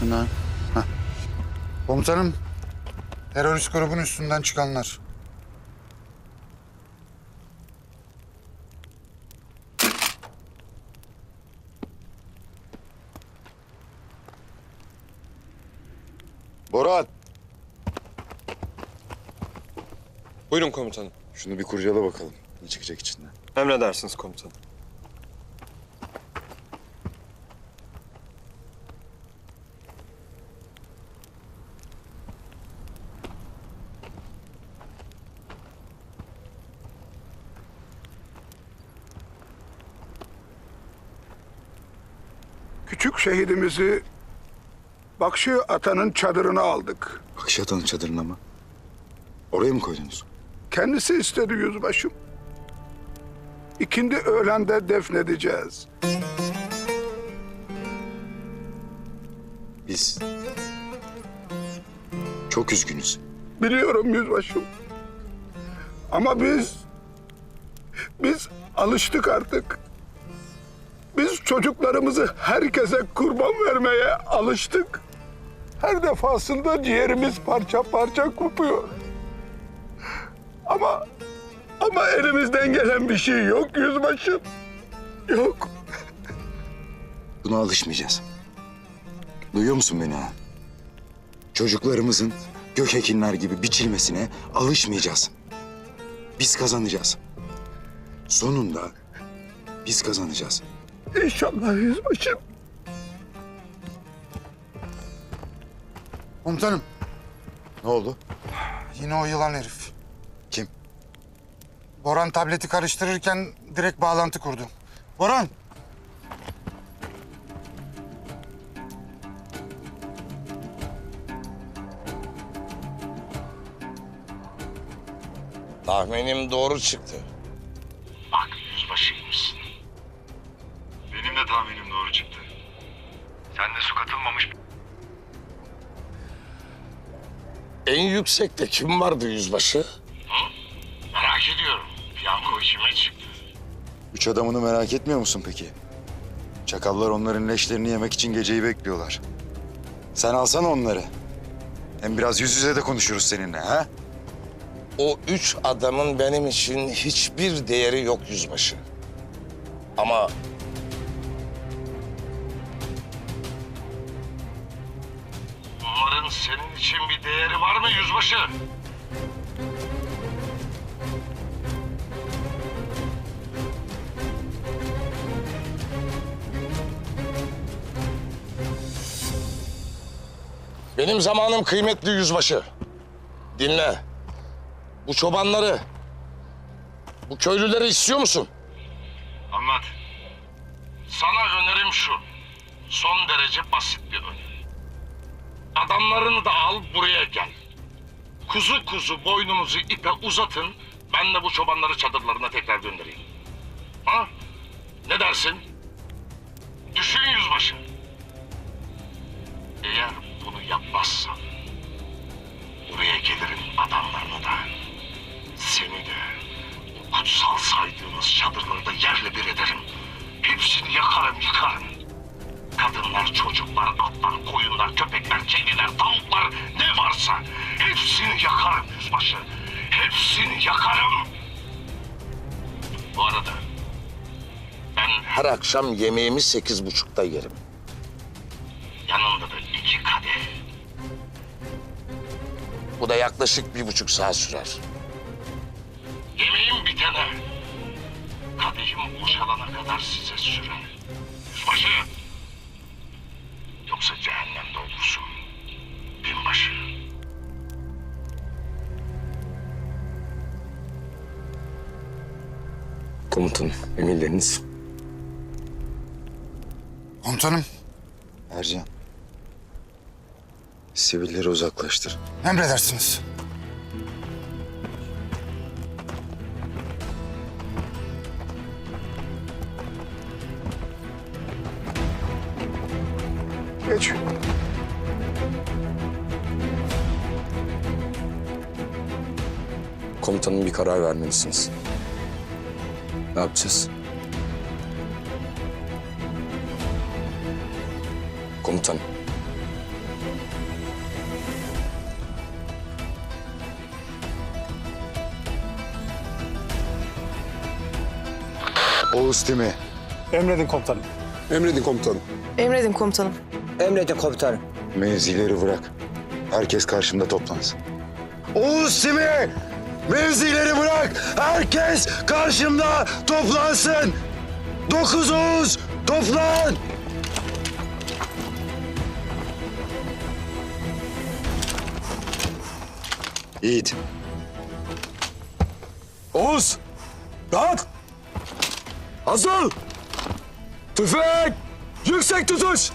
diyorsun ha? Heh. Komutanım, terörist grubun üstünden çıkanlar. Boran, Buyurun komutanım. şunu bir kurcala bakalım. Ne çıkacak içinden? Emredersiniz komutanım. Küçük şehidimizi Bakşı Atan'ın çadırına aldık. Akşatan'ın çadırına mı? Oraya mı koydunuz? Kendisi istedi yüzbaşım. İkindi öğlende defnedeceğiz. Biz çok üzgünüz. Biliyorum yüzbaşım. Ama biz, biz alıştık artık. Çocuklarımızı herkese kurban vermeye alıştık. Her defasında ciğerimiz parça parça kopuyor. Ama, ama elimizden gelen bir şey yok yüzbaşım. Yok. Buna alışmayacağız. Duyuyor musun beni ha? Çocuklarımızın gök ekinler gibi biçilmesine alışmayacağız. Biz kazanacağız. Sonunda biz kazanacağız. İnşallah yüzbaşım. Komutanım, Ne oldu? yine o yılan herif. Kim? Boran tableti karıştırırken direkt bağlantı kurdu. Boran! Tahminim doğru çıktı. Bak yüzbaşıymışsın. De tahminim doğru çıktı. Sende su katılmamış En yüksekte kim vardı yüzbaşı? Merak ediyorum. Piyango işime çıktı. Üç adamını merak etmiyor musun peki? Çakallar onların leşlerini yemek için geceyi bekliyorlar. Sen alsana onları. Hem biraz yüz yüze de konuşuruz seninle ha? O üç adamın benim için hiçbir değeri yok yüzbaşı. Ama... değeri var mı yüzbaşı? Benim zamanım kıymetli yüzbaşı. Dinle. Bu çobanları, bu köylüleri istiyor musun? Anlat. Sana önerim şu. Son derece basit bir öneri. Adamlarını da al buraya gel. Kuzu kuzu boynumuzu ipe uzatın. Ben de bu çobanları çadırlarına tekrar göndereyim. Ha? Ne dersin? Düşün yüzbaşı. Eğer bunu yapmazsan... ...buraya gelirim adamlarını da... ...seni de... ...o kutsal saydığınız çadırları da yerle bir ederim. Hepsini yakarım yıkarım. Kadınlar, çocuklar, varsa hepsini yakarım yüzbaşı. Hepsini yakarım. Bu arada ben Her akşam yemeğimi sekiz buçukta yerim. yanında da iki kadeh. Bu da yaklaşık bir buçuk saat sürer. Yemeğim bitene, kadehim boşalana kadar size sürer. Yüzbaşı. Yoksa cehennemde Komutanım, emirleriniz. Komutanım, Ercan. Sivilleri uzaklaştır. emredersiniz. Geç. Komutanım bir karar vermelisiniz. Ne yapacağız? Komutanım. Oğuz Timi. Emredin komutanım. Emredin komutanım. Emredin komutanım. Emredin komutanım. Mevzileri bırak. Herkes karşımda toplansın. Oğuz Timi! Mevzileri bırak. Herkes karşımda toplansın. Dokuz Oğuz toplan. Yiğit. Oğuz! Rahat! Hazır! Tüfek! Yüksek tutuş!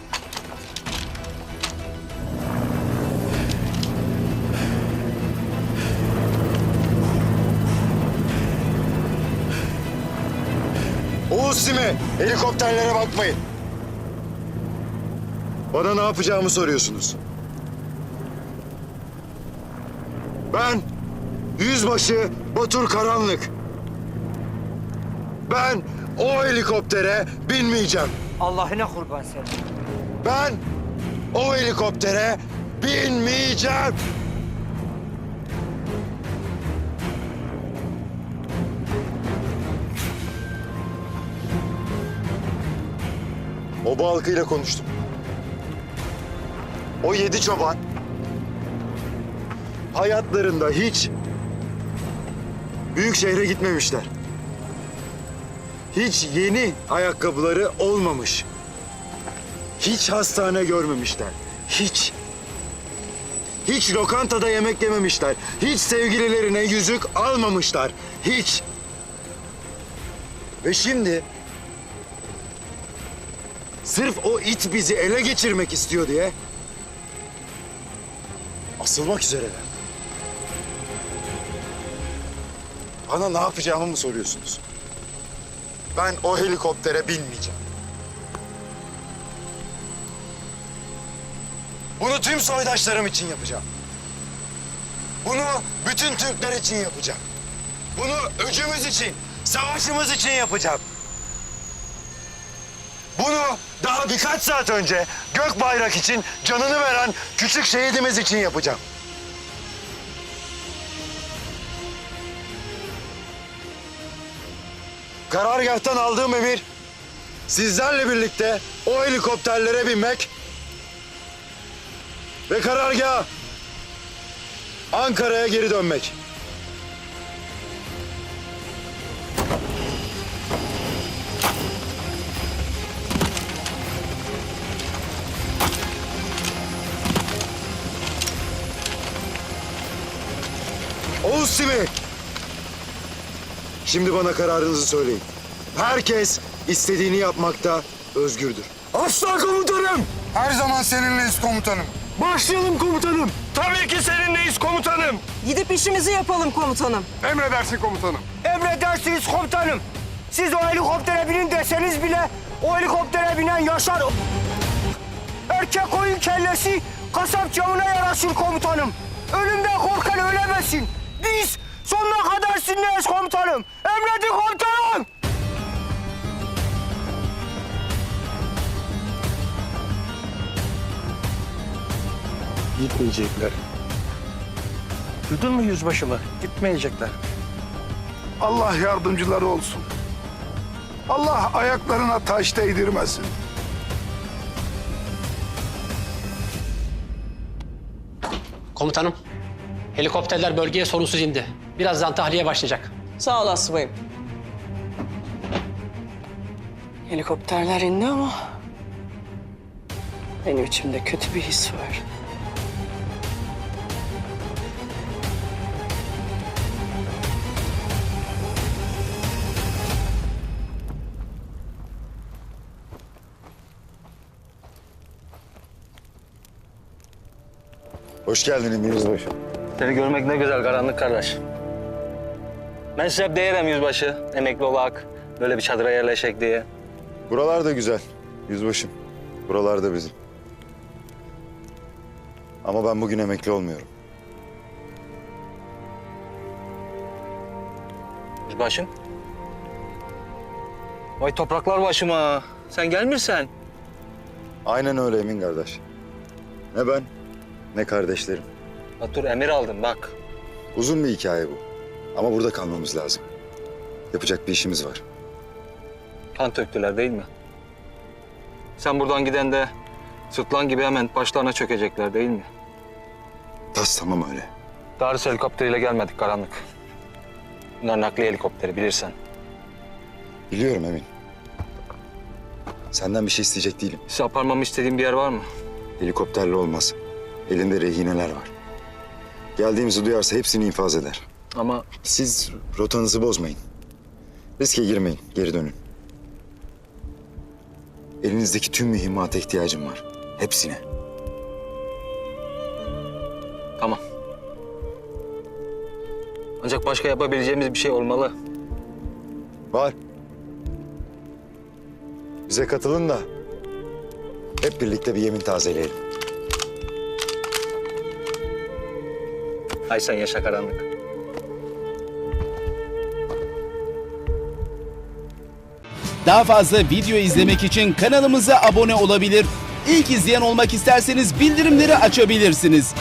Oğuz Timi! Helikopterlere bakmayın. Bana ne yapacağımı soruyorsunuz. Ben Yüzbaşı Batur Karanlık. Ben o helikoptere binmeyeceğim. Allah'ına kurban sen. Ben o helikoptere binmeyeceğim. Oba halkıyla konuştum. O yedi çoban hayatlarında hiç büyük şehre gitmemişler. Hiç yeni ayakkabıları olmamış. Hiç hastane görmemişler. Hiç. Hiç lokantada yemek yememişler. Hiç sevgililerine yüzük almamışlar. Hiç. Ve şimdi sırf o it bizi ele geçirmek istiyor diye asılmak üzereler. Bana ne yapacağımı mı soruyorsunuz? Ben o helikoptere binmeyeceğim. Bunu tüm soydaşlarım için yapacağım. Bunu bütün Türkler için yapacağım. Bunu öcümüz için, savaşımız için yapacağım. Daha birkaç saat önce gök bayrak için canını veren küçük şehidimiz için yapacağım. Karargahtan aldığım emir sizlerle birlikte o helikopterlere binmek ve karargaha Ankara'ya geri dönmek. Oğuz Simi. Şimdi bana kararınızı söyleyin. Herkes istediğini yapmakta özgürdür. Aslan komutanım! Her zaman seninleyiz komutanım. Başlayalım komutanım. Tabii ki seninleyiz komutanım. Gidip işimizi yapalım komutanım. Emredersin komutanım. Emredersiniz komutanım. Siz o helikoptere binin deseniz bile o helikoptere binen yaşar. Erkek koyun kellesi kasap camına yaraşır komutanım. Ölümden korkan ölemesin. Biz sonuna kadar sizinleyiz komutanım. Emredin komutanım. Gitmeyecekler. Duydun mu yüzbaşımı? Gitmeyecekler. Allah yardımcıları olsun. Allah ayaklarına taş değdirmesin. Komutanım, helikopterler bölgeye sorunsuz indi. Birazdan tahliye başlayacak. Sağ ol asubayım. Helikopterler indi ama... Benim içimde kötü bir his var. Hoş geldin Emir Yüzbaşı. Seni görmek ne güzel karanlık kardeş. Ben size hep değerim yüzbaşı. Emekli olak, böyle bir çadıra yerleşek diye. Buralar da güzel Yüzbaşım. Buralar da bizim. Ama ben bugün emekli olmuyorum. Yüzbaşım. Vay topraklar başıma. Sen gelmirsen. Aynen öyle Emin kardeş. Ne ben ne kardeşlerim. Batur emir aldım bak. Uzun bir hikaye bu. Ama burada kalmamız lazım. Yapacak bir işimiz var. Kan töktüler değil mi? Sen buradan giden de sırtlan gibi hemen başlarına çökecekler değil mi? Tas tamam öyle. Darius helikopteriyle gelmedik karanlık. Bunlar nakliye helikopteri bilirsen. Biliyorum Emin. Senden bir şey isteyecek değilim. Size aparmamı istediğin bir yer var mı? Helikopterle olmaz. Elinde rehineler var. Geldiğimizi duyarsa hepsini infaz eder. Ama Siz rotanızı bozmayın. Riske girmeyin, geri dönün. Elinizdeki tüm mühimmata ihtiyacım var. Hepsine. tamam. Ancak başka yapabileceğimiz bir şey olmalı. Var. Bize katılın da hep birlikte bir yemin tazeleyelim. Ay sen yaşa karanlık. Daha fazla video izlemek için kanalımıza abone olabilir. İlk izleyen olmak isterseniz bildirimleri açabilirsiniz.